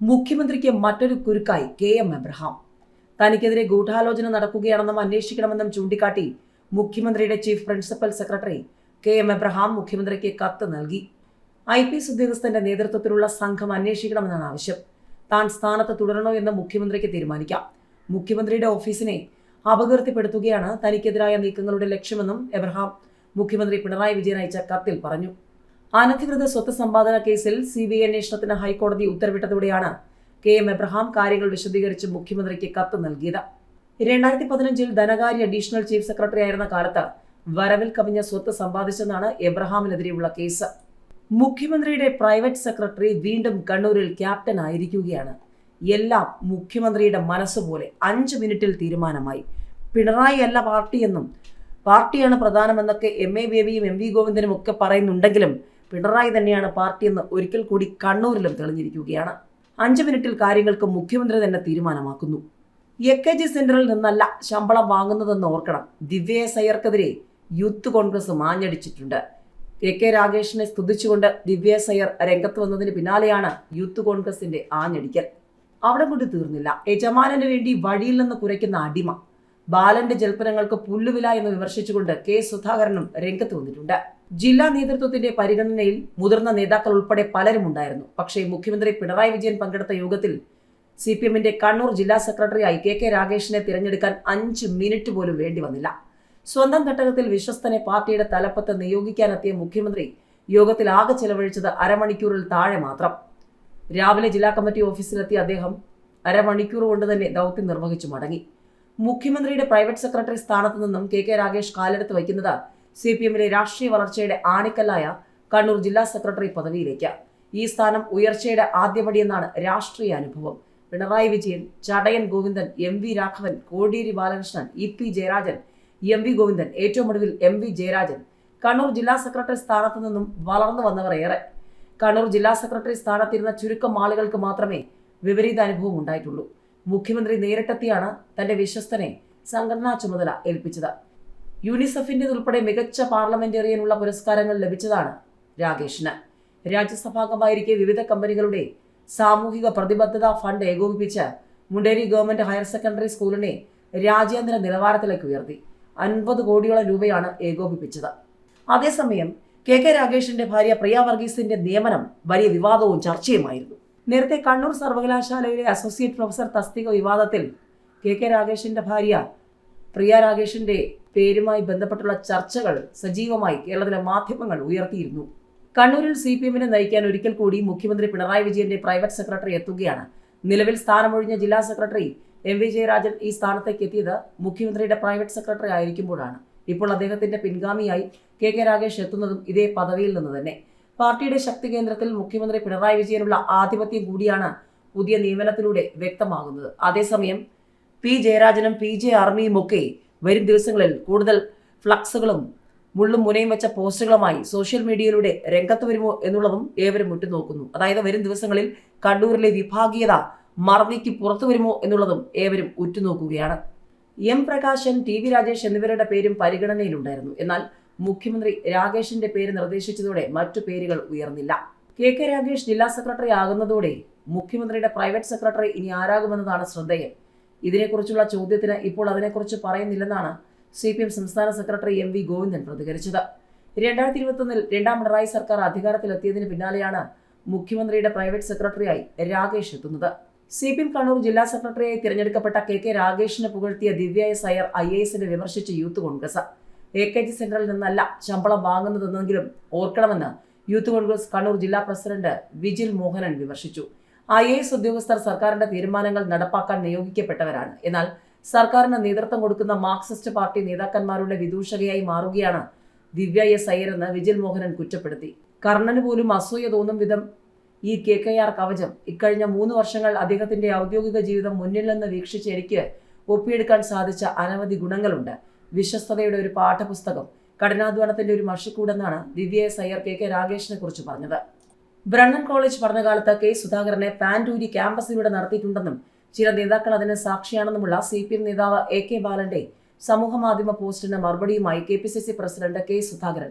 മുഖ്യമന്ത്രിക്ക് മറ്റൊരു കുരുക്കായി K M Abraham. തനിക്കെതിരെ ഗൂഢാലോചന നടക്കുകയാണെന്നും അന്വേഷിക്കണമെന്നും ചൂണ്ടിക്കാട്ടി മുഖ്യമന്ത്രിയുടെ chief principal secretary K M Abraham മുഖ്യമന്ത്രിക്ക് കത്ത് നൽകി. ഐ പി എസ് ഉദ്യോഗസ്ഥന്റെ നേതൃത്വത്തിലുള്ള സംഘം അന്വേഷിക്കണമെന്നാണ് ആവശ്യം. താൻ സ്ഥാനത്ത് തുടരണോ എന്ന് മുഖ്യമന്ത്രിക്ക് തീരുമാനിക്കാം. മുഖ്യമന്ത്രിയുടെ ഓഫീസിനെ അപകീർത്തിപ്പെടുത്തുകയാണ് തനിക്കെതിരായ നീക്കങ്ങളുടെ ലക്ഷ്യമെന്നും എബ്രഹാം മുഖ്യമന്ത്രി പിണറായി വിജയൻ അയച്ച കത്തിൽ പറഞ്ഞു. അനധികൃത സ്വത്ത് സമ്പാദന കേസിൽ സി ബി ഐ അന്വേഷണത്തിന് ഹൈക്കോടതി ഉത്തരവിട്ടതോടെയാണ് കെ എം എബ്രഹാം കാര്യങ്ങൾ വിശദീകരിച്ച് മുഖ്യമന്ത്രിക്ക് കത്ത് നൽകിയത്. രണ്ടായിരത്തി പതിനഞ്ചിൽ ധനകാര്യ അഡീഷണൽ ചീഫ് സെക്രട്ടറി ആയിരുന്ന കാലത്ത് വരവിൽ കവിഞ്ഞ സ്വത്ത് സമ്പാദിച്ചെന്നാണ് എബ്രഹാമിനെതിരെയുള്ള കേസ്. മുഖ്യമന്ത്രിയുടെ പ്രൈവറ്റ് സെക്രട്ടറി വീണ്ടും കണ്ണൂരിൽ ക്യാപ്റ്റൻ ആയിരിക്കുകയാണ്. എല്ലാം മുഖ്യമന്ത്രിയുടെ മനസ്സുപോലെ അഞ്ച് മിനിറ്റിൽ തീരുമാനമായി. പിണറായി അല്ല പാർട്ടിയെന്നും പാർട്ടിയാണ് പ്രധാനമെന്നൊക്കെ എം എ ബേബിയും എം വി ഗോവിന്ദനും ഒക്കെ പറയുന്നുണ്ടെങ്കിലും പിണറായി തന്നെയാണ് പാർട്ടിയെന്ന് ഒരിക്കൽ കൂടി കണ്ണൂരിലും തെളിഞ്ഞിരിക്കുകയാണ്. അഞ്ച് മിനിറ്റിൽ കാര്യങ്ങൾക്ക് മുഖ്യമന്ത്രി തന്നെ തീരുമാനമാക്കുന്നു. എ കെ ജി സെന്ററിൽ നിന്നല്ല ശമ്പളം വാങ്ങുന്നതെന്ന് ഓർക്കണം. ദിവ്യ സയ്യർക്കെതിരെ യൂത്ത് കോൺഗ്രസ് മാഞ്ഞടിച്ചിട്ടുണ്ട്. എ കെ രാഗേഷിനെ സ്തുതിച്ചുകൊണ്ട് ദിവ്യ സയ്യർ രംഗത്ത് വന്നതിന് പിന്നാലെയാണ് യൂത്ത് കോൺഗ്രസിന്റെ ആഞ്ഞടിക്കൽ. അവിടെ കൊണ്ട് തീർന്നില്ല. യജമാനന് വേണ്ടി വഴിയിൽ നിന്ന് കുരയ്ക്കുന്ന അടിമ. ബാലന്റെ ജൽപ്പനങ്ങൾക്ക് പുല്ലുവില എന്ന് വിമർശിച്ചുകൊണ്ട് കെ സുധാകരനും രംഗത്ത് വന്നിട്ടുണ്ട്. ജില്ലാ നേതൃത്വത്തിന്റെ പരിഗണനയിൽ മുതിർന്ന നേതാക്കൾ ഉൾപ്പെടെ പലരും ഉണ്ടായിരുന്നു. പക്ഷേ മുഖ്യമന്ത്രി പിണറായി വിജയൻ പങ്കെടുത്ത യോഗത്തിൽ സി പി എമ്മിന്റെ കണ്ണൂർ ജില്ലാ സെക്രട്ടറിയായി കെ കെ രാഗേഷിനെ തിരഞ്ഞെടുക്കാൻ അഞ്ച് മിനിറ്റ് പോലും വേണ്ടി വന്നില്ല. സ്വന്തം ഘട്ടകത്തിൽ വിശ്വസ്തനെ പാർട്ടിയുടെ തലപ്പത്ത് നിയോഗിക്കാനെത്തിയ മുഖ്യമന്ത്രി യോഗത്തിൽ ആകെ ചെലവഴിച്ചത് അരമണിക്കൂറിൽ താഴെ മാത്രം. രാവിലെ ജില്ലാ കമ്മിറ്റി ഓഫീസിലെത്തിയ അദ്ദേഹം അരമണിക്കൂർ കൊണ്ട് തന്നെ ദൗത്യം നിർവഹിച്ചു മടങ്ങി. മുഖ്യമന്ത്രിയുടെ പ്രൈവറ്റ് സെക്രട്ടറി സ്ഥാനത്ത് നിന്നും കെ കെ രാഗേഷ് കാലെടുത്ത് വയ്ക്കുന്നത് സി പി എമ്മിലെ രാഷ്ട്രീയ വളർച്ചയുടെ ആണിക്കല്ലായ കണ്ണൂർ ജില്ലാ സെക്രട്ടറി പദവിയിലേക്ക്. ഈ സ്ഥാനം ഉയർച്ചയുടെ ആദ്യപടിയെന്നാണ് രാഷ്ട്രീയ അനുഭവം. Pinarayi Vijayan Chadayan Govindan M V Raghavan Kodiyeri Balakrishnan E P Jayarajan M V Govindan ഏറ്റവും ഒടുവിൽ എം വി ജയരാജൻ കണ്ണൂർ ജില്ലാ സെക്രട്ടറി സ്ഥാനത്തു നിന്നും വളർന്നു വന്നവർ ഏറെ. കണ്ണൂർ ജില്ലാ സെക്രട്ടറി സ്ഥാനത്തിരുന്ന ചുരുക്കം ആളുകൾക്ക് മാത്രമേ വിപരീത അനുഭവം ഉണ്ടായിട്ടുള്ളൂ. മുഖ്യമന്ത്രി നേരിട്ടെത്തിയാണ് തന്റെ വിശ്വസ്തനെ സംഘടനാ ചുമതല ഏൽപ്പിച്ചത്. യൂണിസെഫിന്റെതുൾപ്പെടെ മികച്ച പാർലമെന്റേറിയനുള്ള പുരസ്കാരങ്ങൾ ലഭിച്ചതാണ് രാകേഷിന്. രാജ്യസഭാംഗമായിരിക്കെ വിവിധ കമ്പനികളുടെ സാമൂഹിക പ്രതിബദ്ധത ഫണ്ട് ഏകോപിപ്പിച്ച് മുണ്ടേരി ഗവൺമെന്റ് ഹയർ സെക്കൻഡറി സ്കൂളിനെ രാജ്യാന്തര നിലവാരത്തിലേക്ക് ഉയർത്തി. അൻപത് കോടിയോളം രൂപയാണ് ഏകോപിപ്പിച്ചത്. അതേസമയം കെ കെ രാകേഷിന്റെ ഭാര്യ പ്രിയ വർഗീസിന്റെ നിയമനം വലിയ വിവാദവും ചർച്ചയുമായിരുന്നു. നേരത്തെ കണ്ണൂർ സർവകലാശാലയിലെ അസോസിയേറ്റ് പ്രൊഫസർ തസ്തിക വിവാദത്തിൽ കെ കെ രാകേഷിന്റെ ഭാര്യ പ്രിയ രാഗേഷിന്റെ പേരുമായി ബന്ധപ്പെട്ടുള്ള ചർച്ചകൾ സജീവമായി കേരളത്തിലെ മാധ്യമങ്ങൾ ഉയർത്തിയിരുന്നു. കണ്ണൂരിൽ സി പി എമ്മിനെ നയിക്കാൻ ഒരിക്കൽ കൂടി മുഖ്യമന്ത്രി പിണറായി വിജയന്റെ പ്രൈവറ്റ് സെക്രട്ടറി എത്തുകയാണ്. നിലവിൽ സ്ഥാനമൊഴിഞ്ഞ ജില്ലാ സെക്രട്ടറി എം വി ജയരാജൻ ഈ സ്ഥാനത്തേക്ക് എത്തിയത് മുഖ്യമന്ത്രിയുടെ പ്രൈവറ്റ് സെക്രട്ടറി ആയിരിക്കുമ്പോഴാണ്. ഇപ്പോൾ അദ്ദേഹത്തിന്റെ പിൻഗാമിയായി കെ കെ രാഗേഷ് എത്തുന്നതും ഇതേ പദവിയിൽ നിന്ന് തന്നെ. പാർട്ടിയുടെ ശക്തി കേന്ദ്രത്തിൽ മുഖ്യമന്ത്രി പിണറായി വിജയനുള്ള ആധിപത്യം കൂടിയാണ് പുതിയ നിയമനത്തിലൂടെ വ്യക്തമാകുന്നത്. അതേസമയം പി ജയരാജനും പി ജെ ആർമിയും ഒക്കെ വരും ദിവസങ്ങളിൽ കൂടുതൽ ഫ്ലക്സുകളും മുള്ളും മുനയും വെച്ച പോസ്റ്റുകളുമായി സോഷ്യൽ മീഡിയയിലൂടെ രംഗത്ത് വരുമോ എന്നുള്ളതും ഏവരും ഉറ്റുനോക്കുന്നു. അതായത് വരും ദിവസങ്ങളിൽ കണ്ണൂരിലെ വിഭാഗീയത മറന്നേക്ക് പുറത്തു വരുമോ എന്നുള്ളതും ഏവരും ഉറ്റുനോക്കുകയാണ്. M Prakashan T V Rajesh എന്നിവരുടെ പേരും പരിഗണനയിലുണ്ടായിരുന്നു. എന്നാൽ മുഖ്യമന്ത്രി രാകേഷിന്റെ പേര് നിർദ്ദേശിച്ചതോടെ മറ്റു പേരുകൾ ഉയർന്നില്ല. കെ കെ രാകേഷ് ജില്ലാ സെക്രട്ടറി ആകുന്നതോടെ മുഖ്യമന്ത്രിയുടെ പ്രൈവറ്റ് സെക്രട്ടറി ഇനി ആരാകുമെന്നതാണ് ശ്രദ്ധേയം. ഇതിനെക്കുറിച്ചുള്ള ചോദ്യത്തിന് ഇപ്പോൾ അതിനെക്കുറിച്ച് പറയുന്നില്ലെന്നാണ് സി പി എം സംസ്ഥാന സെക്രട്ടറി എം വി ഗോവിന്ദൻ പ്രതികരിച്ചത്. രണ്ടായിരത്തി ഇരുപത്തൊന്നിൽ രണ്ടാം പിണറായി സർക്കാർ അധികാരത്തിലെത്തിയതിന് പിന്നാലെയാണ് മുഖ്യമന്ത്രിയുടെ പ്രൈവറ്റ് സെക്രട്ടറിയായി രാകേഷ് എത്തുന്നത്. സി പി എം കണ്ണൂർ ജില്ലാ സെക്രട്ടറിയായി തിരഞ്ഞെടുക്കപ്പെട്ട കെ കെ രാകേഷിനെ പുകഴ്ത്തിയ Divya S Iyer I A എസിനെ വിമർശിച്ച youth Congress. A K G സെന്ററിൽ നിന്നല്ല ശമ്പളം വാങ്ങുന്നതെന്നെങ്കിലും ഓർക്കണമെന്ന് യൂത്ത് കോൺഗ്രസ് കണ്ണൂർ ജില്ലാ പ്രസിഡന്റ് വിജിൽ മോഹനൻ വിമർശിച്ചു. ഐ എ എസ് ഉദ്യോഗസ്ഥർ സർക്കാരിന്റെ തീരുമാനങ്ങൾ നടപ്പാക്കാൻ നിയോഗിക്കപ്പെട്ടവരാണ്. എന്നാൽ സർക്കാരിന് നേതൃത്വം കൊടുക്കുന്ന മാർക്സിസ്റ്റ് പാർട്ടി നേതാക്കന്മാരുടെ വിദൂഷകയായി മാറുകയാണ് ദിവ്യ എസ് അയ്യരെന്ന് വിജിൽ മോഹനൻ കുറ്റപ്പെടുത്തി. കർണന് പോലും അസൂയ തോന്നും വിധം ഈ കെ കെ ആർ കവചം. ഇക്കഴിഞ്ഞ മൂന്ന് വർഷങ്ങൾ അദ്ദേഹത്തിന്റെ ഔദ്യോഗിക ജീവിതം മുന്നിൽ നിന്ന് വീക്ഷിച്ച് എനിക്ക് ഒപ്പിയെടുക്കാൻ സാധിച്ച അനവധി ഗുണങ്ങളുണ്ട്. വിശ്വസ്തതയുടെ ഒരു പാഠപുസ്തകം കഠിനാധ്വാനത്തിന്റെ ഒരു മഷിക്കൂടെന്നാണ് Divya S Iyer K K രാഗേഷിനെ കുറിച്ച് പറഞ്ഞത്. ബ്രണ്ണൻ കോളേജ് പഠനകാലത്ത് കെ സുധാകരനെ പാൻഡൂരി ക്യാമ്പസിലൂടെ നടത്തിയിട്ടുണ്ടെന്നും ചില നേതാക്കൾ അതിന് സാക്ഷിയാണെന്നുമുള്ള സി പി എം നേതാവ് എ കെ ബാലന്റെ സമൂഹമാധ്യമ പോസ്റ്റിന് മറുപടിയുമായി K P C C president K Sudhakaran.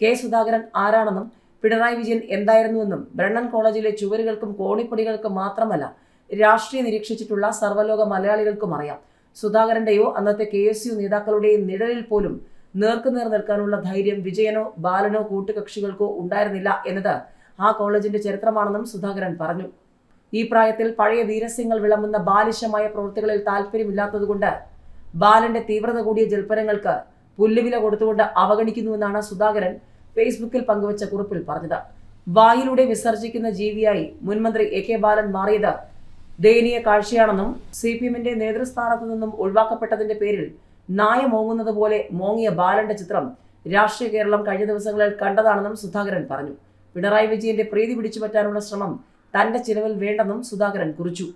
K Sudhakaran ആരാണെന്നും പിണറായി വിജയൻ എന്തായിരുന്നുവെന്നും ബ്രണ്ണൻ കോളേജിലെ ചുവരുകൾക്കും കോണിപ്പടികൾക്കും മാത്രമല്ല രാഷ്ട്രീയം നിരീക്ഷിച്ചിട്ടുള്ള സർവലോക മലയാളികൾക്കും അറിയാം. സുധാകരന്റെയോ അന്നത്തെ കെ എസ് യു നേതാക്കളുടെയും നിഴലിൽ പോലും നേർക്കുനേർ നിൽക്കാനുള്ള ധൈര്യം വിജയനോ ബാലനോ കൂട്ടുകക്ഷികൾക്കോ ഉണ്ടായിരുന്നില്ല എന്നത് ആ കോളേജിന്റെ ചരിത്രമാണെന്നും സുധാകരൻ പറഞ്ഞു. ഈ പ്രായത്തിൽ പഴയ വീരസ്യങ്ങൾ വിളമ്പുന്ന ബാലിശമായ പ്രവൃത്തികളിൽ താല്പര്യമില്ലാത്തതുകൊണ്ട് ബാലന്റെ തീവ്രത കൂടിയ ജൽപ്പനങ്ങൾക്ക് പുല്ലുവില കൊടുത്തുകൊണ്ട് അവഗണിക്കുന്നുവെന്നാണ് സുധാകരൻ ഫേസ്ബുക്കിൽ പങ്കുവച്ച കുറിപ്പിൽ പറഞ്ഞത്. വായിലൂടെ വിസർജിക്കുന്ന ജീവിയായി മുൻമന്ത്രി എ കെ ബാലൻ മാറിയത് ദയനീയ കാഴ്ചയാണെന്നും സി പി എമ്മിന്റെ നേതൃസ്ഥാനത്തു നിന്നും ഒഴിവാക്കപ്പെട്ടതിന്റെ പേരിൽ നായ മോങ്ങുന്നത് പോലെ മോങ്ങിയ ബാലന്റെ ചിത്രം രാഷ്ട്രീയ കേരളം കഴിഞ്ഞ ദിവസങ്ങളിൽ കണ്ടതാണെന്നും സുധാകരൻ പറഞ്ഞു. പിണറായി വിജയന്റെ പ്രീതി പിടിച്ചുപറ്റാനുള്ള ശ്രമം തന്റെ ചിലവിൽ വേണ്ടെന്നും സുധാകരൻ കുറിച്ചു